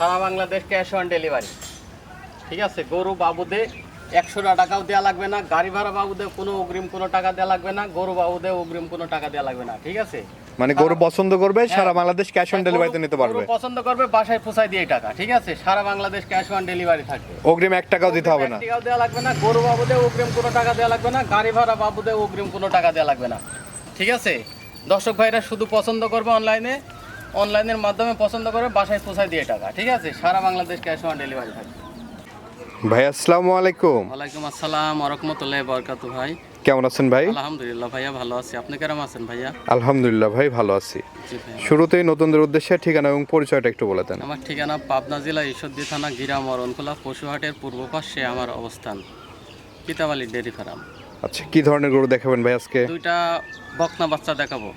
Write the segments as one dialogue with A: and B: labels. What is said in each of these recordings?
A: Sara Bangladesh cash on delivery ঠিক আছে? গরু বাবুদে একশো টাকাও দেওয়া লাগবে না গাড়ি ভাড়া বাবুদে কোনো অগ্রিম কোনো টাকা দেওয়া লাগবে না গরু বাবুদে অগ্রিম কোনো টাকা দেওয়া লাগবে না ঠিক আছে?
B: মানে গরু পছন্দ করবে সারা
A: হ্যাঁ।
B: বাংলাদেশ ক্যাশ অন ডেলিভারিতে নিতে পারবে।
A: পছন্দ করবে বাসায় পৌঁছায় দিয়ে টাকা ঠিক আছে? সারা বাংলাদেশ ক্যাশ অন ডেলিভারি থাকবে।
B: অগ্রিম এক টাকাও দিতে হবে না।
A: টাকাও দেওয়া লাগবে না গরু বাবুদে অগ্রিম কোনো টাকা দেওয়া লাগবে না গাড়ি ভাড়া বাবুদে অগ্রিম কোনো টাকা দেওয়া লাগবে না ঠিক আছে? দর্শক ভাইরা শুধু পছন্দ করবে অনলাইনে অনলাইনের মাধ্যমে পছন্দ করে বাসায় পৌঁছায় দিয়ে টাকা। ঠিক আছে? সারা বাংলাদেশ ক্যাশ অন ডেলিভারি থাকবে
B: ভাই আসসালামু আলাইকুম।
A: ওয়ালাইকুম আসসালাম আরহামতুল্লাহ বরকাতু ভাই।
B: কেমন আছেন ভাই?
A: আলহামদুলিল্লাহ ভাইয়া ভালো আছি। আপনি কেমন আছেন ভাইয়া?
B: আলহামদুলিল্লাহ ভাই ভালো আছি। শুরুতেই নতুনদের উদ্দেশ্যে ঠিকানা এবং পরিচয়টা একটু বলে দেন।
A: আমার ঠিকানা পাবনা জেলা ঈশ্বরদী থানা গিরা মরণখোলা পশুহাটের পূর্ব পাশে আমার অবস্থান। Pitabali dairy farm.
B: আচ্ছা কি ধরনের গরু দেখাবেন ভাই আজকে?
A: দুইটা বকনা বাচ্চা দেখাবো।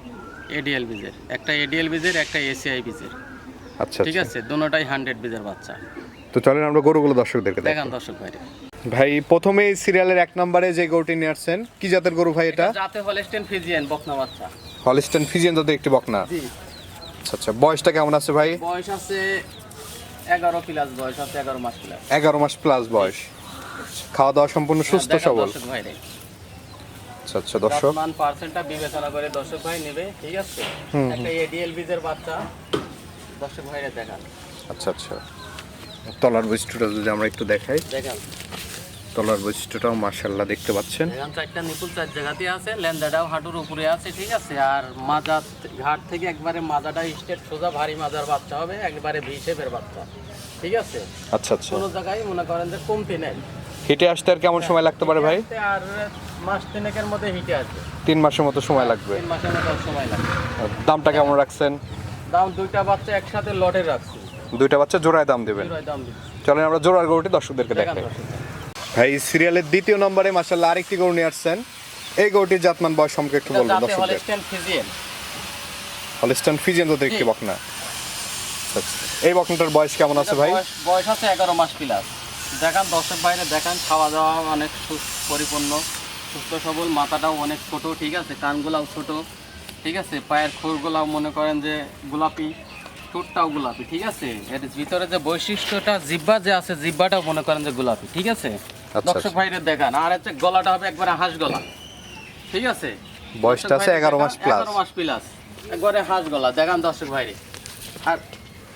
A: এডিএল বীজের একটা এডিএল বীজের একটা এসিআই বীজের
B: আচ্ছা
A: ঠিক
B: আচ্ছা।
A: আছে দুটোটাই হান্ড্রেড বীজের বাচ্চা।
B: তো চলেন আমরা গরুগুলো দর্শকদেরকে
A: দেখান দর্শক ভাইরে।
B: ভাই প্রথমে সিরিয়ালের এক নম্বরে যে গরুটি নিয়ে আসছেন কি জাতের গরু ভাই এটা?
A: যাতে হলেস্টেন ফিজিয়ান বকনা বাচ্চা।
B: হলিস্টান ফিজিয়ান জাতের একটি বকনা।
A: জি।
B: আচ্ছা আচ্ছা বয়সটা কেমন আছে ভাই?
A: বয়স আছে এগারো প্লাস বয়স আছে এগারো মাস প্লাস
B: এগারো মাস প্লাস বয়স। খাওয়া দাওয়া সম্পূর্ণ সুস্থ সবল।
A: ভাইরে।
B: আচ্ছা আচ্ছা দর্শক।
A: মান পার্সেন্টটা বিবেচনা করে দর্শক ভাই নেবে ঠিক আছে? একটা এডিএল বীজের বাচ্চা দর্শক ভাইরে দেখান।
B: আচ্ছা আচ্ছা। তলার বৈশিষ্ট্যটা যদি আমরা একটু দেখাই।
A: দেখান।
B: তলার বৈশিষ্ট্যটাও মার্শাল্লাহ দেখতে পাচ্ছেন।
A: এখান চারটা নিপুল চার জায়গাতে আছে লেন্দাটাও হাঁটুর উপরে আছে ঠিক আছে? আর মাজা ঘাট থেকে একবারে মাজাটা স্টেট সোজা ভারী মাজার বাচ্চা হবে একবারে ভি শেপের বাচ্চা ঠিক আছে?
B: আচ্ছা আচ্ছা।
A: কোনো জায়গায় মনে করেন যে কমতি নেই।
B: হিটে আসতে আর কেমন সময় লাগতে পারে ভাই?
A: আর মাস তিনেকের মধ্যে হিটে আসবে।
B: তিন মাসের মতো সময় লাগবে।
A: তিন মাসের মতো সময় লাগবে।
B: দামটা কেমন রাখছেন?
A: দাম দুইটা বাচ্চা একসাথে লটে রাখছি।
B: দুইটা বাচ্চা জোড়ায় দাম দেবেন।
A: দুটোই দাম দিচ্ছি।
B: চলেন আমরা জোড়ার গরুটি দর্শকদেরকে দেখাই। ভাই সিরিয়ালের দ্বিতীয় নম্বরে মার্শাল্লাহ আরেকটি গরু নিয়ে আসছেন। এই গরুটির জাতমান বয়স সম্পর্কে একটু বলবেন দর্শকদের।
A: হলিস্টান ফিজিয়ান
B: জাতের একটি। বকনা। আচ্ছা, আচ্ছা। এই বকনাটার বয়স কেমন আছে ভাই?
A: বয়স বয়স আছে এগারো মাস প্লাস দেখান দর্শক বাইরে দেখান খাওয়া দাওয়া অনেক পরিপূর্ণ সুস্থ সবল মাথাটাও অনেক ছোট ঠিক আছে? কানগুলাও ছোট ঠিক আছে? পায়ের খুরগুলাও মনে করেন যে গোলাপি ঠোঁটটাও গোলাপি ঠিক আছে? এর ভিতরে যে বৈশিষ্ট্যটা জিব্বা যে আছে জিব্বাটাও মনে করেন যে গোলাপি ঠিক আছে?
B: আচ্ছা।
A: দর্শক ভাইরে দেখান আর হচ্ছে গলাটা হবে একবারে হাঁস গলা ঠিক আছে?
B: বয়সটা আছে এগারো মাস প্লাস
A: এগারো মাস প্লাস একবারে হাঁস গলা দেখান দর্শক ভাইরে। আর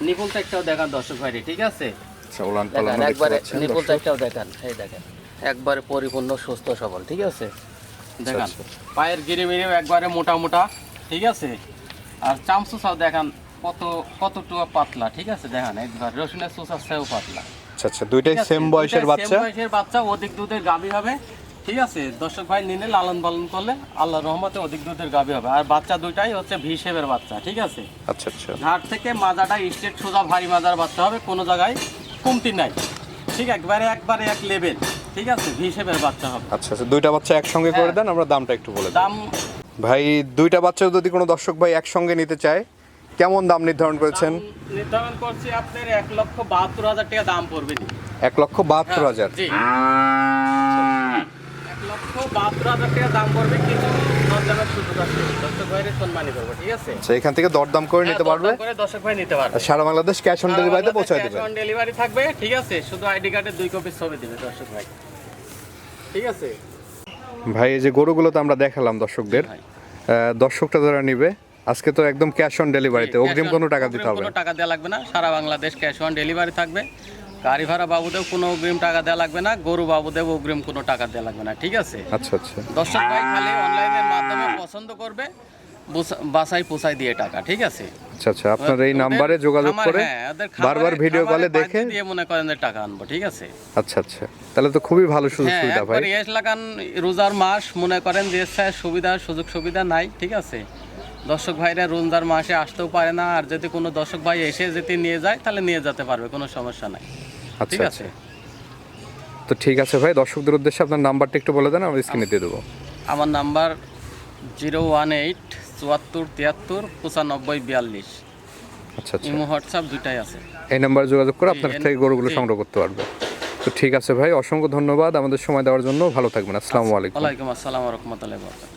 A: নিপুল একটাও দেখান দর্শক ভাইরে ঠিক আছে?
B: আচ্ছা ওলান পালানো
A: একবারে নিপুল। দেখান এই দেখেন একবারে পরিপূর্ণ সুস্থ সবল ঠিক আছে? দেখান
B: আচ্ছা।
A: পায়ের গিরে মিরে একবারে মোটা মোটা ঠিক আছে? আর চামচুসাও দেখান কত কতটুকু পাতলা ঠিক আছে? দেখান একবার রসুনের সুসার সেও পাতলা।
B: আচ্ছা আচ্ছা দুইটাই সেম বয়সের বাচ্চা
A: same বয়সের বাচ্চা অধিক দুধের গাভী হবে ঠিক আছে? দর্শক ভাই নিলে লালন পালন করলে আল্লাহ রহমতে অধিক দুধের গাভী হবে। আর বাচ্চা দুইটাই হচ্ছে ভি শেপের বাচ্চা ঠিক আছে?
B: আচ্ছা আচ্ছা।
A: ঘাট থেকে মাজাটা স্টেট সোজা ভারী মাজার বাচ্চা হবে কোনো জায়গায় কমতি নাই। ঠিক একবারে একবারে এক লেভেল ঠিক আছে? হিসেবের বাচ্চা হবে।
B: আচ্ছা আচ্ছা দুইটা বাচ্চা একসঙ্গে করে
A: হ্যাঁ।
B: দেন আমরা দামটা একটু বলে
A: দাম
B: ভাই দুইটা বাচ্চা যদি কোনো দর্শক ভাই একসঙ্গে নিতে চায় কেমন দাম নির্ধারণ করেছেন?
A: নির্ধারণ করছি আপনার এক লক্ষ বাহাত্তর হাজার টাকা দাম পড়বে। জি।
B: এক লক্ষ বাহাত্তর হাজার।
A: বাহাত্তর হাজার টাকা দাম পড়বে কিছু দরদামের সুযোগ আছে। দর্শক ভাইয়ের সম্মানই করব ঠিক আছে?
B: আচ্ছা এখান থেকে দরদাম করে নিতে
A: হ্যাঁ,
B: পারবে।
A: করে দর্শক ভাই নিতে পারবে।
B: সারা বাংলাদেশ ক্যাশ অন ডেলিভারিতে পৌঁছায় দেবে
A: ডেলিভারি থাকবে ঠিক আছে? শুধু আইডি কার্ডের দুই কপি ছবি দিবে দর্শক ভাই। ঠিক আছে?
B: ভাই এই যে গরুগুলো তো আমরা দেখালাম দর্শকদের। দর্শকটা যারা নিবে আজকে তো একদম ক্যাশ অন ডেলিভারিতে অগ্রিম কোনো টাকা দিতে হবে।
A: কোনো। টাকা দেওয়া লাগবে না। সারা বাংলাদেশ ক্যাশ অন ডেলিভারি থাকবে। গাড়ি ভাড়া বাবুদেও কোনো অগ্রিম টাকা দেওয়া লাগবে না গরু বাবুদেও অগ্রিম কোনো টাকা দেওয়া লাগবে না ঠিক আছে?
B: আচ্ছা আচ্ছা।
A: দর্শক ভাই খালি অনলাইনের মাধ্যমে পছন্দ করবে বুসা- বাসায় পোসাই দিয়ে টাকা ঠিক আছে?
B: আচ্ছা আচ্ছা আপনার এই নাম্বারে যোগাযোগ করে
A: হ্যাঁ,
B: বারবার ভিডিও কলে দেখে
A: দিয়ে মনে করেন যে টাকা আনব ঠিক আছে?
B: আচ্ছা আচ্ছা। তাহলে তো খুবই ভালো সুযোগ
A: হ্যাঁ
B: সুবিধা ভাই।
A: ইয়েস লাগান রোজার মাস মনে করেন যে স্যার সুবিধা সুযোগ সুবিধা নাই ঠিক আছে? দর্শক ভাইরা রোজার মাসে আসতেও পারে না আর যদি কোনো দর্শক ভাই এসে যদি নিয়ে যায় তাহলে নিয়ে যেতে পারবে কোনো সমস্যা নাই। ঠিক
B: আচ্ছা।
A: আছে।
B: তো ঠিক আছে ভাই দর্শকদের উদ্দেশ্যে আপনার নাম্বারটা একটু বলে দেন আমি স্ক্রিনে দিয়ে দেবো।
A: আমার নাম্বার জিরো ওয়ান এইট চুয়াত্তর তিয়াত্তর পঁচানব্বই বিয়াল্লিশ।
B: আচ্ছা আচ্ছা।
A: ইমো হোয়াটসঅ্যাপ দুইটাই আছে।
B: এই নাম্বারে যোগাযোগ করে আপনার থেকে গরুগুলো সংগ্রহ করতে পারবে। তো ঠিক আছে ভাই অসংখ্য ধন্যবাদ আমাদের সময় দেওয়ার জন্য। ভালো থাকবেন আসসালামু আলাইকুম।
A: ওয়ালাইকুম আসসালাম রহমতুল্লাহ